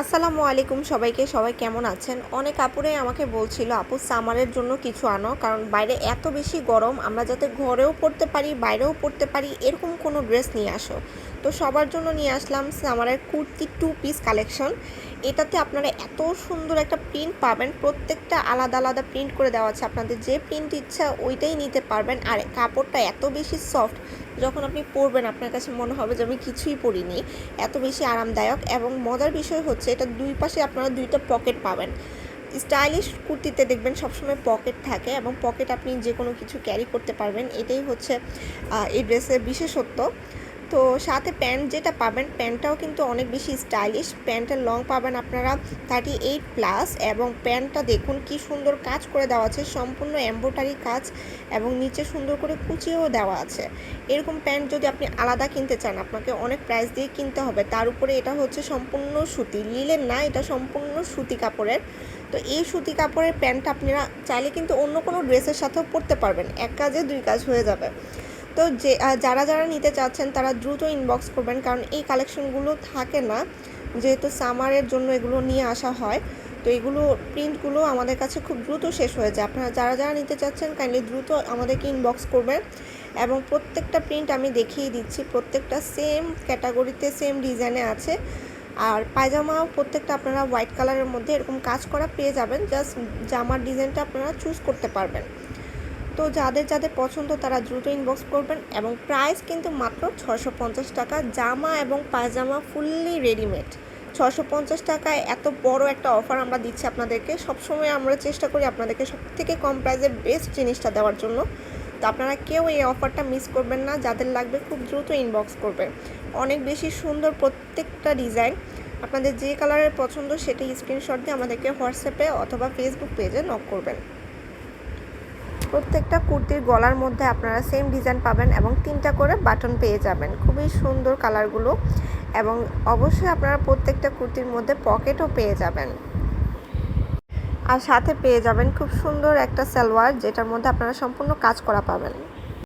আসসালামু আলাইকুম সবাইকে, সবাই কেমন আছেন? অনেক আপুরে আমাকে বলছিল, আপু, সামারের জন্য কিছু আনো, কারণ বাইরে এত বেশি গরম, আমরা যাতে ঘরেও পড়তে পারি, বাইরেও পড়তে পারি, এরকম কোনো ড্রেস নিয়ে আসো। তো সবার জন্য নিয়ে আসলাম সামারের কুর্তি টু পিস কালেকশন এটাতে আপনারা এত সুন্দর একটা প্রিন্ট পাবেন, প্রত্যেকটা আলাদা আলাদা প্রিন্ট করে দেওয়া আছে। আপনাদের যে প্রিন্ট ইচ্ছা ওইটাই নিতে পারবেন। আর কাপড়টা এত বেশি সফট যখন আপনি পরবেন আপনার কাছে মনে হবে যে আমি কিছুই পরিনি। এত বেশি আরামদায়ক এবং মজার বিষয় হচ্ছে এটা দুই পাশে আপনারা দুইটা পকেট পাবেন। স্টাইলিশ কুর্তিতে দেখবেন সবসময় পকেট থাকে এবং পকেট আপনি যে কোনো কিছু ক্যারি করতে পারবেন। এটাই হচ্ছে এই ড্রেসের বিশেষত্ব। তো সাথে প্যান্ট যেটা পাবেন, প্যান্টটাও কিন্তু অনেক বেশি স্টাইলিশ প্যান্টের লং পাবেন আপনারা থার্টি এইট প্লাস এবং প্যান্টটা দেখুন কি সুন্দর কাজ করে দেওয়া আছে, সম্পূর্ণ এম্ব্রয়ডারি কাজ এবং নিচে সুন্দর করে কুচিয়েও দেওয়া আছে। এরকম প্যান্ট যদি আপনি আলাদা কিনতে চান, আপনাকে অনেক প্রাইস দিয়ে কিনতে হবে। তার উপরে এটা হচ্ছে সম্পূর্ণ সুতি লিলেন না, এটা সম্পূর্ণ সুতি কাপড়ের। তো এই সুতি কাপড়ের প্যান্ট আপনারা চাইলে কিন্তু অন্য কোনো ড্রেসের সাথেও পরতে পারবেন। এক কাজে দুই কাজ হয়ে যাবে। তো যে যারা যারা নিতে চাচ্ছেন তারা দ্রুত ইনবক্স করবেন, কারণ এই কালেকশনগুলো থাকে না। যেহেতু সামারের জন্য এগুলো নিয়ে আসা হয়, তো এগুলো প্রিন্টগুলো আমাদের কাছে খুব দ্রুত শেষ হয়ে যায়। আপনারা যারা যারা নিতে চাচ্ছেন কাইন্ডলি দ্রুত আমাদেরকে ইনবক্স করবেন এবং প্রত্যেকটা প্রিন্ট আমি দেখিয়ে দিচ্ছি। প্রত্যেকটা সেম ক্যাটাগরিতে সেম ডিজাইনে আছে। আর পায়জামাও প্রত্যেকটা আপনারা হোয়াইট কালারের মধ্যে এরকম কাজ করা পেয়ে যাবেন। জাস্ট জামার ডিজাইনটা আপনারা চুজ করতে পারবেন। তো যাদের যাদের পছন্দ তারা দ্রুত ইনবক্স করবেন এবং প্রাইস কিন্তু মাত্র ছশো পঞ্চাশ টাকা। জামা এবং পায়জামা ফুললি রেডিমেড ছশো পঞ্চাশ টাকায় এত বড় একটা অফার আমরা দিচ্ছি আপনাদেরকে। সবসময় আমরা চেষ্টা করি আপনাদেরকে সব থেকে কম প্রাইসে বেস্ট জিনিসটা দেওয়ার জন্য। তো আপনারা কেউ এই অফারটা মিস করবেন না। যাদের লাগবে খুব দ্রুত ইনবক্স করবেন। অনেক বেশি সুন্দর প্রত্যেকটা ডিজাইন আপনাদের যে কালারের পছন্দ সেটি স্ক্রিনশট দিয়ে আমাদেরকে হোয়াটসঅ্যাপে অথবা ফেসবুক পেজে নক করবেন। প্রত্যেকটা কুর্তির গলার মধ্যে আপনারা সেম ডিজাইন পাবেন এবং তিনটা করে বাটন পেয়ে যাবেন। খুবই সুন্দর কালারগুলো এবং অবশ্যই আপনারা প্রত্যেকটা কুর্তির মধ্যে পকেটও পেয়ে যাবেন। আর সাথে পেয়ে যাবেন খুব সুন্দর একটা সালোয়ার যেটার মধ্যে আপনারা সম্পূর্ণ কাজ করা পাবেন।